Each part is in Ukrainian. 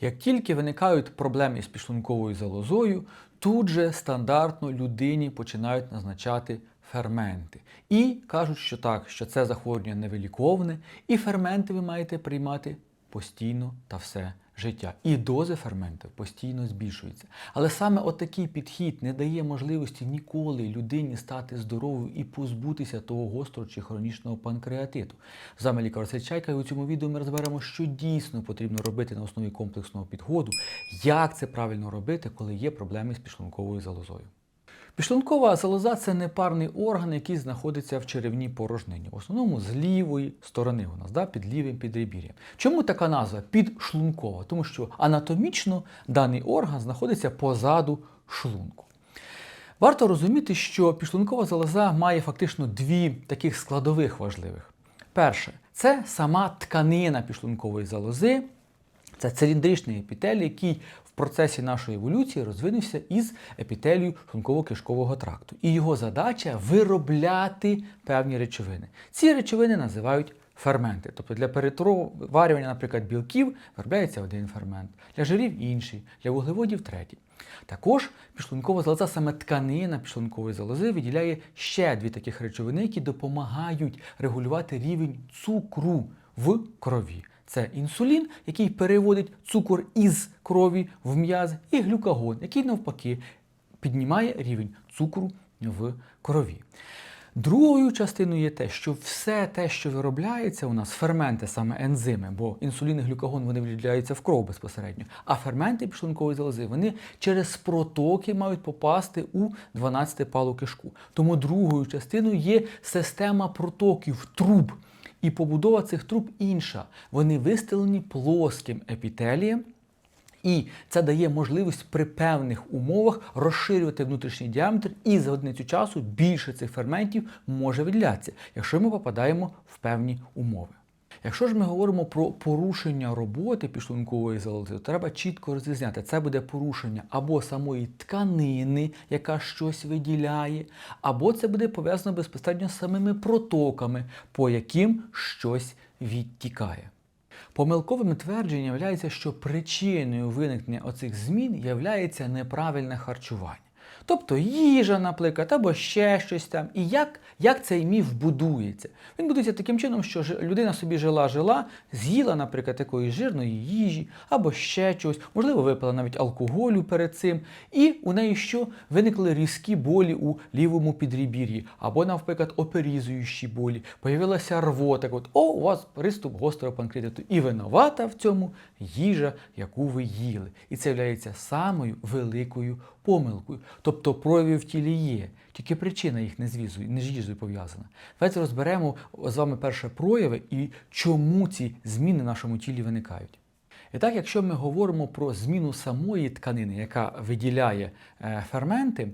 Як тільки виникають проблеми з підшлунковою залозою, тут же стандартно людині починають назначати ферменти. І кажуть, що так, що це захворювання невиліковне, і ферменти ви маєте приймати постійно та все життя. І дози ферментів постійно збільшуються. Але саме отакий підхід не дає можливості ніколи людині стати здоровою і позбутися того гострого чи хронічного панкреатиту. З вами лікар Чайка, і у цьому відео ми розберемо, що дійсно потрібно робити на основі комплексного підходу, як це правильно робити, коли є проблеми з підшлунковою залозою. Підшлункова залоза це непарний орган, який знаходиться в черевній порожнині. В основному з лівої сторони у нас, да, під лівим підребір'ям. Чому така назва підшлункова? Тому що анатомічно даний орган знаходиться позаду шлунку. Варто розуміти, що підшлункова залоза має фактично дві таких складових важливих. Перше, це сама тканина підшлункової залози, це циліндричний епітелій, який в процесі нашої еволюції розвинувся із епітелію шлунково-кишкового тракту. І його задача виробляти певні речовини. Ці речовини називають ферменти. Тобто для перетоварювання, наприклад, білків виробляється один фермент, для жирів інший, для вуглеводів третій. Також підшлункова залоза, саме тканина підшлункової залози, виділяє ще дві таких речовини, які допомагають регулювати рівень цукру в крові. Це інсулін, який переводить цукор із крові в м'яз, і глюкагон, який навпаки піднімає рівень цукру в крові. Другою частиною є те, що все те, що виробляється у нас, ферменти, саме ензими, бо інсулін і глюкагон вони виділяються в кров безпосередньо, а ферменти підшлункової залози вони через протоки мають попасти у 12 палу кишку. Тому другою частиною є система протоків труб. І побудова цих труб інша. Вони вистелені плоским епітелієм, і це дає можливість при певних умовах розширювати внутрішній діаметр, і за одиницю часу більше цих ферментів може виділятися, якщо ми попадаємо в певні умови. Якщо ж ми говоримо про порушення роботи підшлункової залози, то треба чітко розрізняти, це буде порушення або самої тканини, яка щось виділяє, або це буде пов'язано безпосередньо з самими протоками, по яким щось відтікає. Помилковим твердженням є, що причиною виникнення оцих змін є неправильне харчування. Тобто їжа, наприклад, або ще щось там. І як, як цей міф будується? Він будується таким чином, що людина собі жила-жила, з'їла, наприклад, якоїсь жирної їжі, або ще чогось, можливо, випила навіть алкоголю перед цим, і у неї що виникли різкі болі у лівому підрібір'ї, або, наприклад, оперізуючі болі, появилася рвота. От, о, у вас приступ гострого панкреатиту. І винувата в цьому їжа, яку ви їли. І це є самою великою помилкою. Тобто прояви в тілі є, тільки причина їх не з їжею пов'язана. Давайте розберемо з вами перше прояви і чому ці зміни в нашому тілі виникають. І так, якщо ми говоримо про зміну самої тканини, яка виділяє е, ферменти,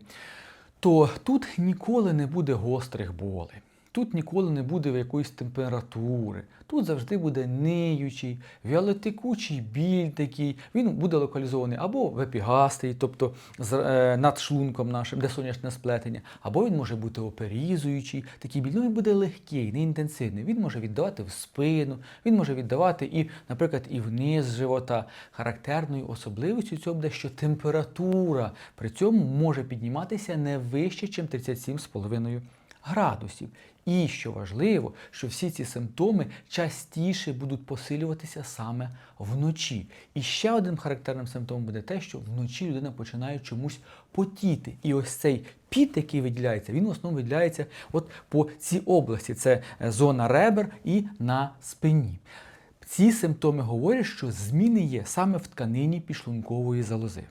то тут ніколи не буде гострих болей. Тут ніколи не буде якоїсь температури. Тут завжди буде ниючий, вялотекучий біль такий. Він буде локалізований або в епігастрії, тобто е, над шлунком нашим, де сонячне сплетення, або він може бути оперізуючий. Такий біль ну, він буде легкий, не інтенсивний. Він може віддавати в спину, він може віддавати і, наприклад, і вниз живота. Характерною особливістю цього буде, що температура при цьому може підніматися не вище, ніж 37,5 градусів. І що важливо, що всі ці симптоми частіше будуть посилюватися саме вночі. І ще одним характерним симптомом буде те, що вночі людина починає чомусь потіти. І ось цей піт, який виділяється, він в основному виділяється от по цій області. Це е, зона ребер і на спині. Ці симптоми говорять, що зміни є саме в тканині підшлункової залози.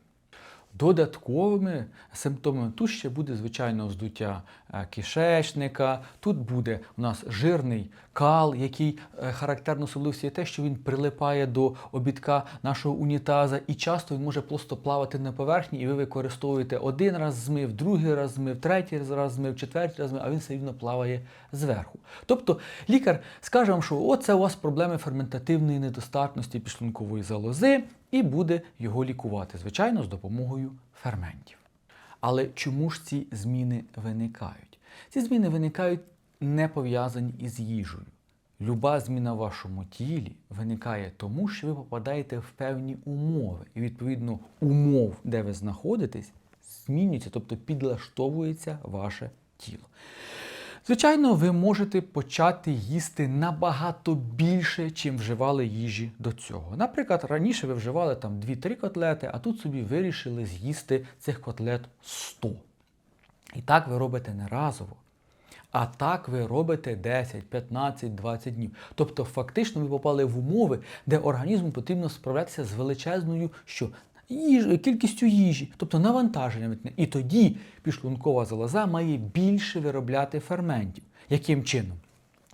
Додатковими симптомами тут ще буде звичайно здуття е, кишечника, тут буде у нас жирний кал, який е, характерно особливості є те, що він прилипає до обідка нашого унітаза, і часто він може просто плавати на поверхні, і ви використовуєте один раз змив, другий раз змив, третій раз змив, четвертий раз змив, а він все рівно плаває зверху. Тобто лікар скаже вам, що оце у вас проблеми ферментативної недостатності підшлункової залози, і буде його лікувати, звичайно, з допомогою ферментів. Але чому ж ці зміни виникають? Ці зміни виникають не пов'язані із їжею. Люба зміна в вашому тілі виникає тому, що ви попадаєте в певні умови. І відповідно умов, де ви знаходитесь, змінюється, тобто підлаштовується ваше тіло. Звичайно, ви можете почати їсти набагато більше, чим вживали їжі до цього. Наприклад, раніше ви вживали там 2-3 котлети, а тут собі вирішили з'їсти цих котлет 100. І так ви робите не разово. А так ви робите 10, 15, 20 днів. Тобто, фактично, ви попали в умови, де організму потрібно справлятися з величезною що? Їж, кількістю їжі, тобто навантаженням. І тоді підшлункова залоза має більше виробляти ферментів. Яким чином?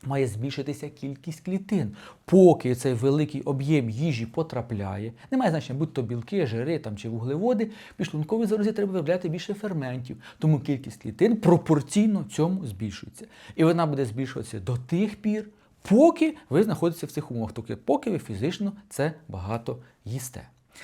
Має збільшитися кількість клітин. Поки цей великий об'єм їжі потрапляє, немає значення, будь то білки, жири там, чи вуглеводи, підшлунковій залозі треба виробляти більше ферментів. Тому кількість клітин пропорційно цьому збільшується. І вона буде збільшуватися до тих пір, поки ви знаходитеся в цих умовах, тобто поки ви фізично це багато їсте.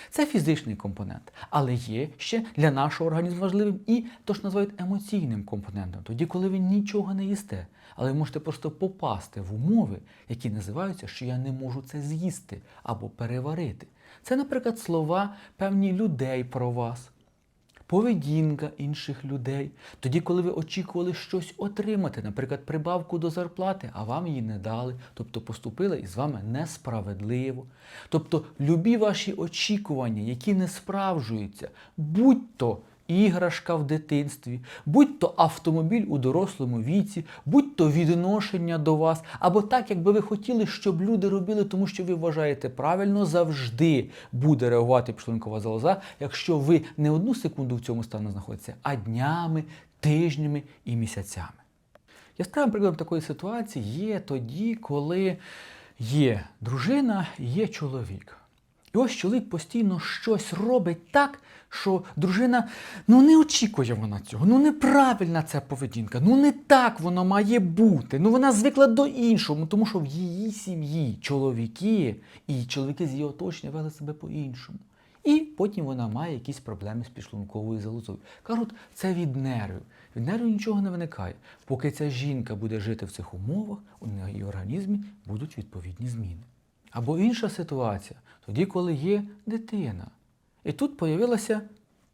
Це фізичний компонент, але є ще для нашого організму важливим і то, що називають емоційним компонентом. Тоді, коли ви нічого не їсте, але ви можете просто попасти в умови, які називаються, що я не можу це з'їсти або переварити. Це, наприклад, слова певні людей про вас. Поведінка інших людей, тоді, коли ви очікували щось отримати, наприклад, прибавку до зарплати, а вам її не дали, тобто поступили із вами несправедливо. Тобто любі ваші очікування, які не справжуються, будь-то іграшка в дитинстві, будь-то автомобіль у дорослому віці, будь-то відношення до вас, або так, якби ви хотіли, щоб люди робили, тому що ви вважаєте правильно, завжди буде реагувати підшлункова залоза, якщо ви не одну секунду в цьому стані знаходитеся, а днями, тижнями і місяцями. Яскравим прикладом такої ситуації є тоді, коли є дружина, є чоловік. І ось чоловік постійно щось робить так, що дружина ну не очікує вона цього, ну неправильна ця поведінка, ну не так воно має бути. Ну вона звикла до іншого, тому що в її сім'ї чоловіки і чоловіки з її оточення вели себе по-іншому. І потім вона має якісь проблеми з підшлунковою залозою. Кажуть, це від нервів. Від нервів нічого не виникає. Поки ця жінка буде жити в цих умовах, у неї організмі будуть відповідні зміни. Або інша ситуація, тоді, коли є дитина. І тут появилася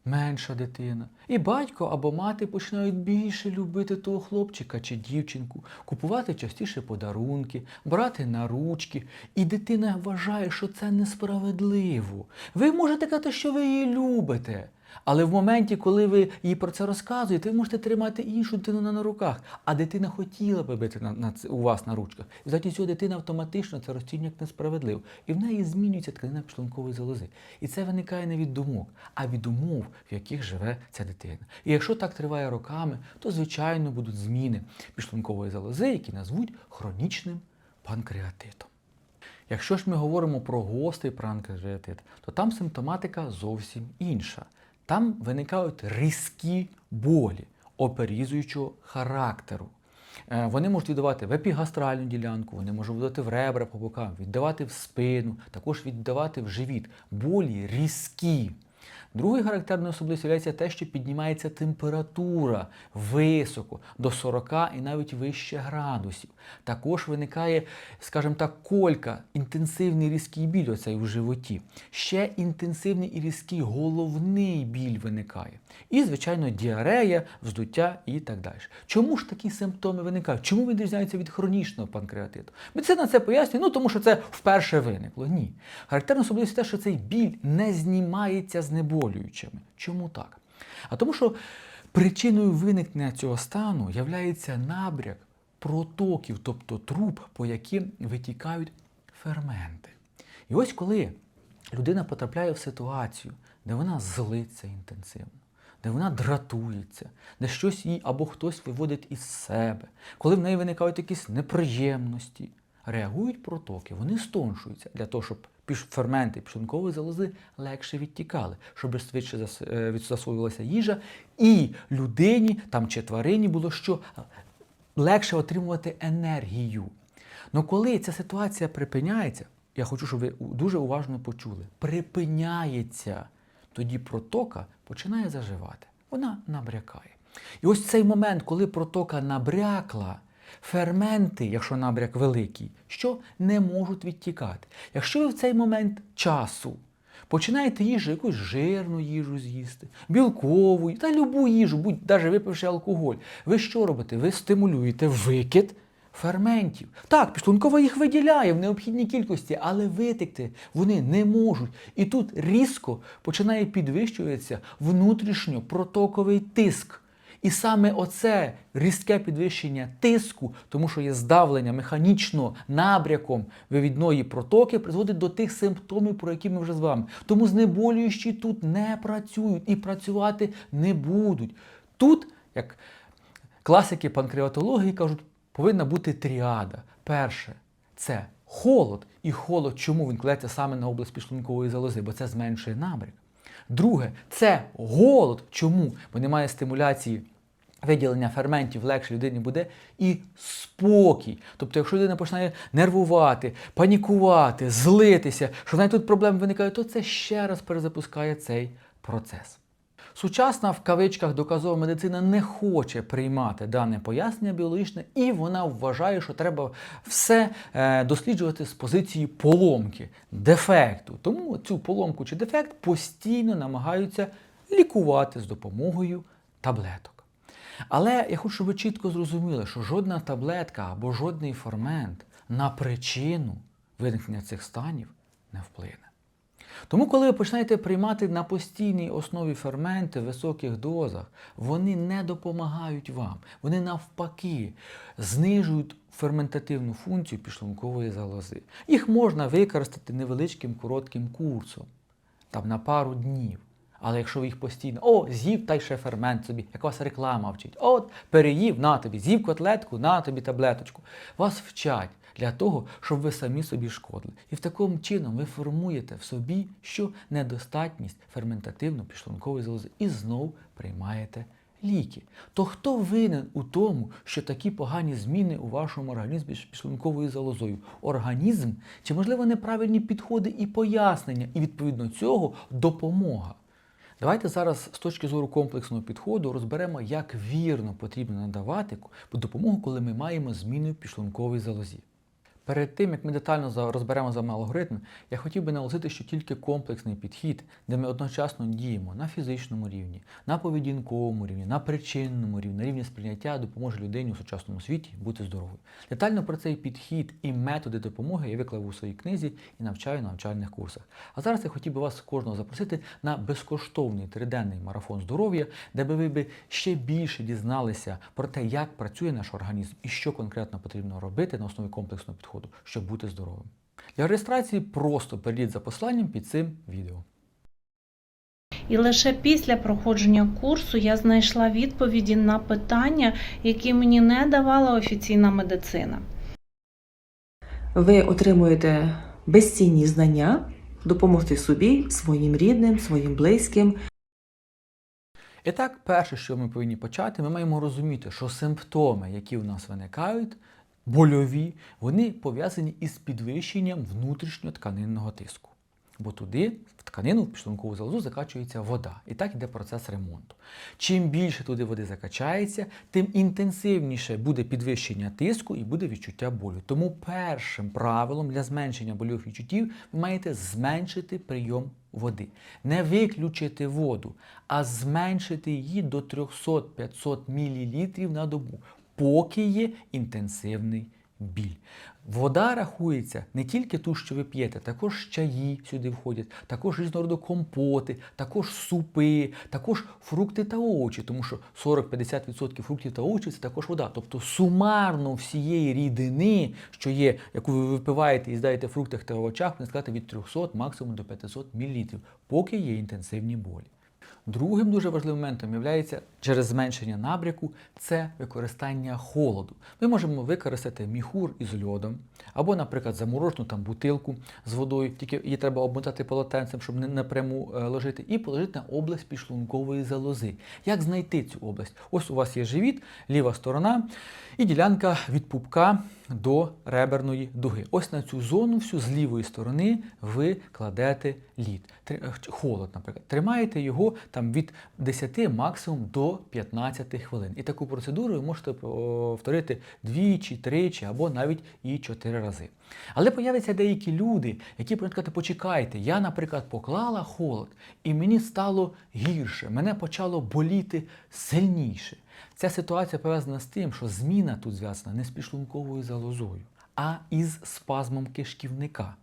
менша дитина. І батько або мати починають більше любити того хлопчика чи дівчинку, купувати частіше подарунки, брати на ручки. І дитина вважає, що це несправедливо. Ви можете казати, що ви її любите. Але в моменті, коли ви їй про це розказуєте, ви можете тримати іншу дитину на, руках. А дитина хотіла би бити на, на, у вас на ручках. І за цього дитина автоматично це розцінює як несправедливо. І в неї змінюється тканина підшлункової залози. І це виникає не від думок, а від умов, в яких живе ця дитина. І якщо так триває роками, то звичайно будуть зміни підшлункової залози, які назвуть хронічним панкреатитом. Якщо ж ми говоримо про гострий панкреатит, то там симптоматика зовсім інша. Там виникають різкі болі оперізуючого характеру. Е, Вони можуть віддавати в епігастральну ділянку, вони можуть віддавати в ребра по бокам, віддавати в спину, також віддавати в живіт. Болі різкі. Другою характерною особливістю є те, що піднімається температура високо до 40 і навіть вище градусів. Також виникає, скажімо так, колька, інтенсивний різкий біль оцей у животі. Ще інтенсивний і різкий головний біль виникає. І, звичайно, діарея, вздуття і так далі. Чому ж такі симптоми виникають? Чому відрізняються від хронічного панкреатиту? Медицина це пояснює, ну тому що це вперше виникло. Ні. Характерна особливість те, що цей біль не знімається знеболюючими. Чому так? А тому, що причиною виникнення цього стану являється набряк протоків, тобто труб, по яким витікають ферменти. І ось коли людина потрапляє в ситуацію, де вона злиться інтенсивно, де вона дратується, де щось їй або хтось виводить із себе, коли в неї виникають якісь неприємності, реагують протоки, вони стоншуються для того, щоб ферменти пшенкової залози легше відтікали, щоб швидше зас- е, засвоювалася їжа, і людині там чи тварині було що легше отримувати енергію. Ну коли ця ситуація припиняється, я хочу, щоб ви дуже уважно почули, припиняється, тоді протока починає заживати. Вона набрякає. І ось цей момент, коли протока набрякла, Ферменти, якщо набряк великий, що не можуть відтікати. Якщо ви в цей момент часу починаєте їжу, якусь жирну їжу з'їсти, білкову та любу їжу, будь навіть випивши алкоголь, ви що робите? Ви стимулюєте викид ферментів. Так, підшлункова їх виділяє в необхідній кількості, але витекти вони не можуть. І тут різко починає підвищуватися внутрішньопротоковий тиск. І саме оце різке підвищення тиску, тому що є здавлення механічно набряком вивідної протоки, призводить до тих симптомів, про які ми вже з вами. Тому знеболюючі тут не працюють і працювати не будуть. Тут, як класики панкреатології кажуть, повинна бути тріада. Перше це холод. І холод, чому він кладеться саме на область підшлункової залози, бо це зменшує набряк. Друге, це голод. Чому? Бо немає стимуляції виділення ферментів, легше людині буде. І спокій. Тобто, якщо людина починає нервувати, панікувати, злитися, що в неї тут проблеми виникають, то це ще раз перезапускає цей процес. Сучасна в кавичках доказова медицина не хоче приймати дане пояснення біологічне, і вона вважає, що треба все е, досліджувати з позиції поломки, дефекту. Тому цю поломку чи дефект постійно намагаються лікувати з допомогою таблеток. Але я хочу, щоб ви чітко зрозуміли, що жодна таблетка або жодний фермент на причину виникнення цих станів не вплине. Тому, коли ви починаєте приймати на постійній основі ферменти в високих дозах, вони не допомагають вам. Вони навпаки знижують ферментативну функцію підшлункової залози. Їх можна використати невеличким коротким курсом, там на пару днів. Але якщо ви їх постійно, о, з'їв та й ще фермент собі, як вас реклама вчить. От, переїв, на тобі, з'їв котлетку, на тобі таблеточку. Вас вчать для того, щоб ви самі собі шкодили. І в такому чином ви формуєте в собі що недостатність ферментативно-підшлункової залози і знов приймаєте ліки. То хто винен у тому, що такі погані зміни у вашому організмі з підшлунковою залозою? Організм чи, можливо, неправильні підходи і пояснення, і відповідно цього допомога? Давайте зараз з точки зору комплексного підходу розберемо, як вірно потрібно надавати допомогу, коли ми маємо зміну пішлункової залозі. Перед тим, як ми детально розберемо з вами алгоритм, я хотів би наголосити, що тільки комплексний підхід, де ми одночасно діємо на фізичному рівні, на поведінковому рівні, на причинному рівні, на рівні сприйняття допоможе людині у сучасному світі бути здоровою. Детально про цей підхід і методи допомоги я виклав у своїй книзі і навчаю на навчальних курсах. А зараз я хотів би вас кожного запросити на безкоштовний триденний марафон здоров'я, де би ви би ще більше дізналися про те, як працює наш організм і що конкретно потрібно робити на основі комплексного підходу, щоб бути здоровим. Для реєстрації просто перейдіть за посиланням під цим відео. І лише після проходження курсу я знайшла відповіді на питання, які мені не давала офіційна медицина. Ви отримуєте безцінні знання, допомогти собі, своїм рідним, своїм близьким. І так, перше, що ми повинні почати, ми маємо розуміти, що симптоми, які у нас виникають, больові, вони пов'язані із підвищенням внутрішньотканинного тиску. Бо туди, в тканину, в підшлункову залозу, закачується вода. І так йде процес ремонту. Чим більше туди води закачається, тим інтенсивніше буде підвищення тиску і буде відчуття болю. Тому першим правилом для зменшення больових відчуттів ви маєте зменшити прийом води. Не виключити воду, а зменшити її до 300-500 мл на добу, поки є інтенсивний біль. Вода рахується не тільки ту, що ви п'єте, також чаї сюди входять, також різного роду компоти, також супи, також фрукти та овочі, тому що 40-50% фруктів та овочів це також вода. Тобто сумарно всієї рідини, що є, яку ви випиваєте і здаєте в фруктах та овочах, можна сказати від 300 максимум до 500 мл, поки є інтенсивні болі. Другим дуже важливим моментом є через зменшення набряку це використання холоду. Ми можемо використати міхур із льодом, або, наприклад, заморожену там бутилку з водою, тільки її треба обмотати полотенцем, щоб не напряму е, ложити, і положити на область підшлункової залози. Як знайти цю область? Ось у вас є живіт, ліва сторона і ділянка від пупка до реберної дуги. Ось на цю зону всю з лівої сторони ви кладете лід. Е, Холод, наприклад. Тримаєте його там від 10 максимум до 15 хвилин. І таку процедуру ви можете повторити двічі, тричі або навіть і чотири рази. Але появляться деякі люди, які будуть почекайте, я, наприклад, поклала холод, і мені стало гірше, мене почало боліти сильніше. Ця ситуація пов'язана з тим, що зміна тут зв'язана не з підшлунковою залозою, а із спазмом кишківника.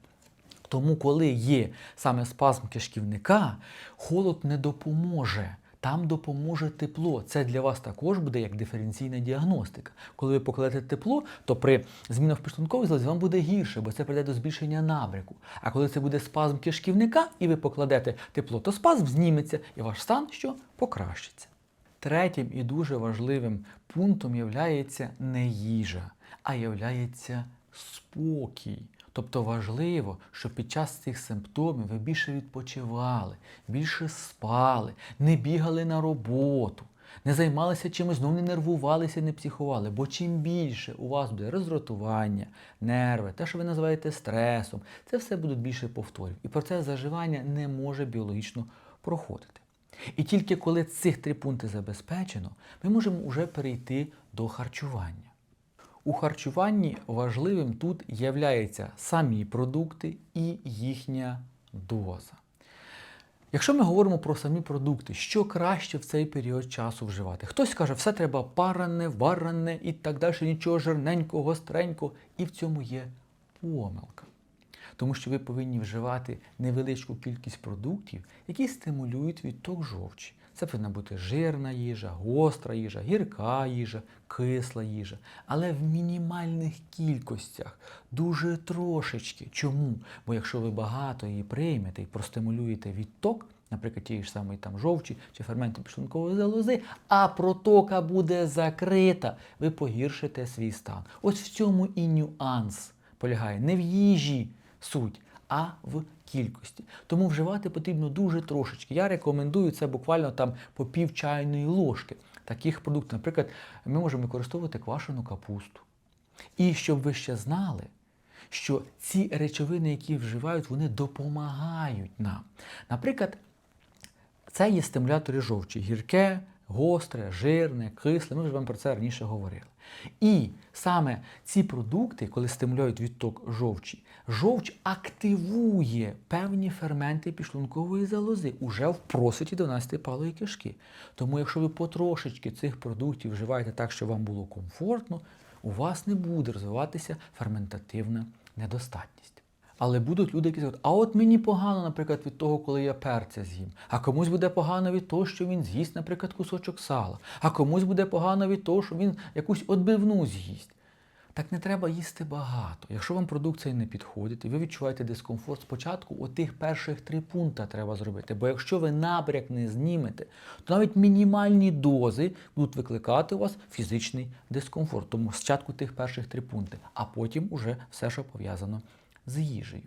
Тому, коли є саме спазм кишківника, холод не допоможе. Там допоможе тепло. Це для вас також буде як диференційна діагностика. Коли ви покладете тепло, то при змінах в підшлунковій залозі вам буде гірше, бо це прийде до збільшення набряку. А коли це буде спазм кишківника і ви покладете тепло, то спазм зніметься і ваш стан що покращиться. Третім і дуже важливим пунктом являється не їжа, а являється спокій. Тобто важливо, щоб під час цих симптомів ви більше відпочивали, більше спали, не бігали на роботу, не займалися чимось, знову не нервувалися, не психували. Бо чим більше у вас буде роздратування, нерви, те, що ви називаєте стресом, це все будуть більше повторів. І процес заживання не може біологічно проходити. І тільки коли цих три пункти забезпечено, ми можемо вже перейти до харчування. У харчуванні важливим тут являються самі продукти і їхня доза. Якщо ми говоримо про самі продукти, що краще в цей період часу вживати? Хтось каже, все треба паране, варане і так далі, нічого жирненького, гостренького. І в цьому є помилка. Тому що ви повинні вживати невеличку кількість продуктів, які стимулюють відток жовчі. Це повинна бути жирна їжа, гостра їжа, гірка їжа, кисла їжа, але в мінімальних кількостях, дуже трошечки. Чому? Бо якщо ви багато її приймете і простимулюєте відток, наприклад, тієї ж самої там жовчі чи ферменту підшлункової залози, а протока буде закрита, ви погіршите свій стан. Ось в цьому і нюанс полягає не в їжі суть, а в кількості. Тому вживати потрібно дуже трошечки. Я рекомендую це буквально там по пів чайної ложки таких продуктів. Наприклад, ми можемо використовувати квашену капусту. І щоб ви ще знали, що ці речовини, які вживають, вони допомагають нам. Наприклад, це є стимулятори жовчі, гірке, гостре, жирне, кисле. Ми вже вам про це раніше говорили. І саме ці продукти, коли стимулюють відток жовчі, жовч активує певні ферменти підшлункової залози уже в просвіті 12 палої кишки. Тому, якщо ви потрошечки цих продуктів вживаєте так, щоб вам було комфортно, у вас не буде розвиватися ферментативна недостатність. Але будуть люди, які скажуть, а от мені погано, наприклад, від того, коли я перця з'їм. А комусь буде погано від того, що він з'їсть, наприклад, кусочок сала. А комусь буде погано від того, що він якусь отбивну з'їсть. Так не треба їсти багато. Якщо вам продукція не підходить і ви відчуваєте дискомфорт, спочатку отих перших три пункти треба зробити. Бо якщо ви набряк не знімете, то навіть мінімальні дози будуть викликати у вас фізичний дискомфорт. Тому спочатку тих перших три пункти, а потім уже все, що пов'язано з їжею.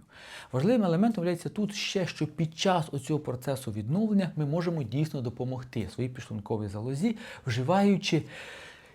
Важливим елементом є тут ще, що під час оцього процесу відновлення ми можемо дійсно допомогти своїй підшлунковій залозі, вживаючи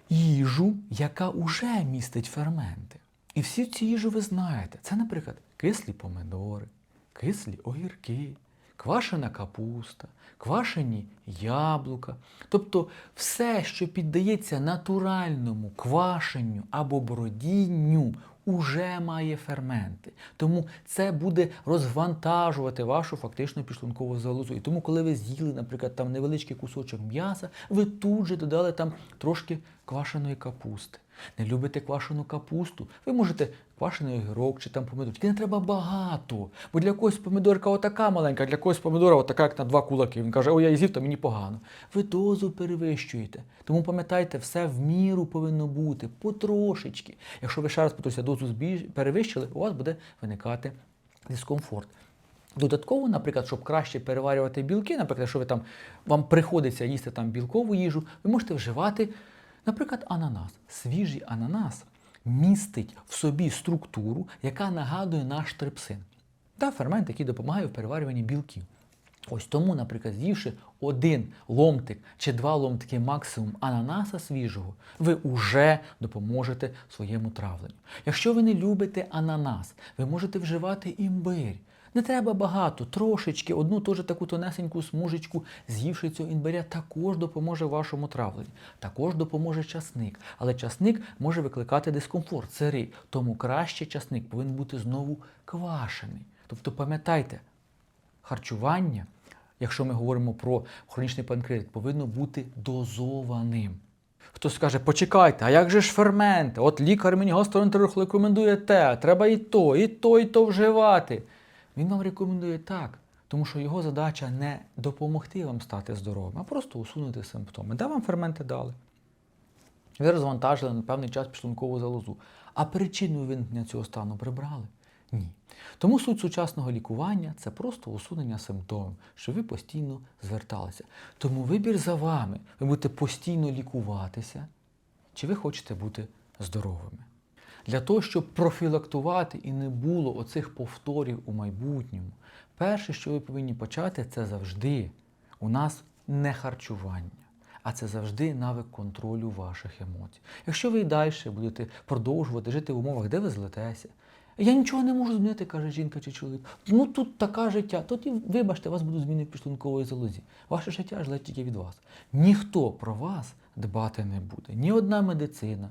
їжу, яка вже містить ферменти. І всі ці їжу ви знаєте. Це, наприклад, кислі помидори, кислі огірки, квашена капуста, квашені яблука. Тобто все, що піддається натуральному квашенню або бродінню, уже має ферменти. Тому це буде розвантажувати вашу фактично підшлункову залозу. І тому, коли ви з'їли, наприклад, там невеличкий кусочок м'яса, ви тут же додали там трошки квашеної капусти. Не любите квашену капусту, ви можете квашений огірок чи там помидор. Тільки не треба багато. Бо для когось помидорка отака маленька, для когось помидора отака, як на два кулаки. Він каже, ой, я її з'їв, то мені погано. Ви дозу перевищуєте. Тому пам'ятайте, все в міру повинно бути, потрошечки. Якщо ви ще раз повторюся, дозу перевищили, у вас буде виникати дискомфорт. Додатково, наприклад, щоб краще переварювати білки, наприклад, якщо ви там вам приходиться їсти там білкову їжу, ви можете вживати, наприклад, ананас. Свіжий ананас містить в собі структуру, яка нагадує наш трипсин. Та фермент, який допомагає в переварюванні білків. Ось тому, наприклад, з'ївши один ломтик чи два ломтики максимум ананаса свіжого, ви вже допоможете своєму травленню. Якщо ви не любите ананас, ви можете вживати імбирь. Не треба багато, трошечки, одну теж таку тонесеньку смужечку, з'ївши цього імбиря, також допоможе вашому травленню. Також допоможе часник. Але часник може викликати дискомфорт, сирий. Тому краще часник повинен бути знову квашений. Тобто пам'ятайте, харчування, якщо ми говоримо про хронічний панкреатит, повинно бути дозованим. Хтось скаже, почекайте, а як же ж ферменти? От лікар мені гастроентеролог рекомендує те, треба і то, і то, і то вживати. Він вам рекомендує так, тому що його задача не допомогти вам стати здоровим, а просто усунути симптоми. Да, вам ферменти дали. Ви розвантажили на певний час підшлункову залозу. А причину виникнення цього стану прибрали? Ні. Тому суть сучасного лікування це просто усунення симптомів, що ви постійно зверталися. Тому вибір за вами. Ви будете постійно лікуватися, чи ви хочете бути здоровими. Для того, щоб профілактувати і не було оцих повторів у майбутньому, перше, що ви повинні почати, це завжди у нас не харчування, а це завжди навик контролю ваших емоцій. Якщо ви і далі будете продовжувати жити в умовах, де ви злетеся, я нічого не можу змінити, каже жінка чи чоловік. Ну тут таке життя. Тоді, вибачте, вас будуть зміни в підшлункової залозі. Ваше життя залежить тільки від вас. Ніхто про вас дбати не буде. Ні одна медицина,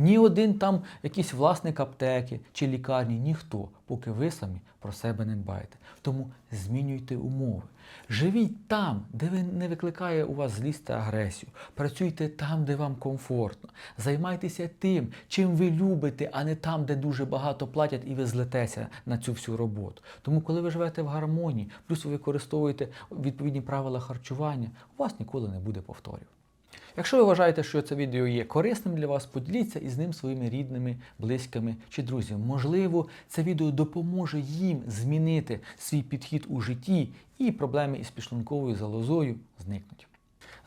ні один там якийсь власник аптеки чи лікарні, ніхто, поки ви самі про себе не дбаєте. Тому змінюйте умови. Живіть там, де ви не викликає у вас злість та агресію. Працюйте там, де вам комфортно. Займайтеся тим, чим ви любите, а не там, де дуже багато платять, і ви злетеся на цю всю роботу. Тому, коли ви живете в гармонії, плюс ви використовуєте відповідні правила харчування, у вас ніколи не буде повторів. Якщо ви вважаєте, що це відео є корисним для вас, поділіться із ним своїми рідними, близькими чи друзями. Можливо, це відео допоможе їм змінити свій підхід у житті і проблеми із підшлунковою залозою зникнуть.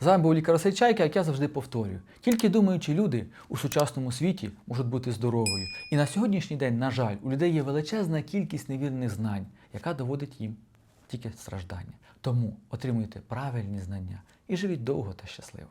З вами був лікар Чайка, як я завжди повторюю. Тільки думаючі люди у сучасному світі можуть бути здоровою. І на сьогоднішній день, на жаль, у людей є величезна кількість невірних знань, яка доводить їм тільки страждання. Тому отримуйте правильні знання і живіть довго та щасливо.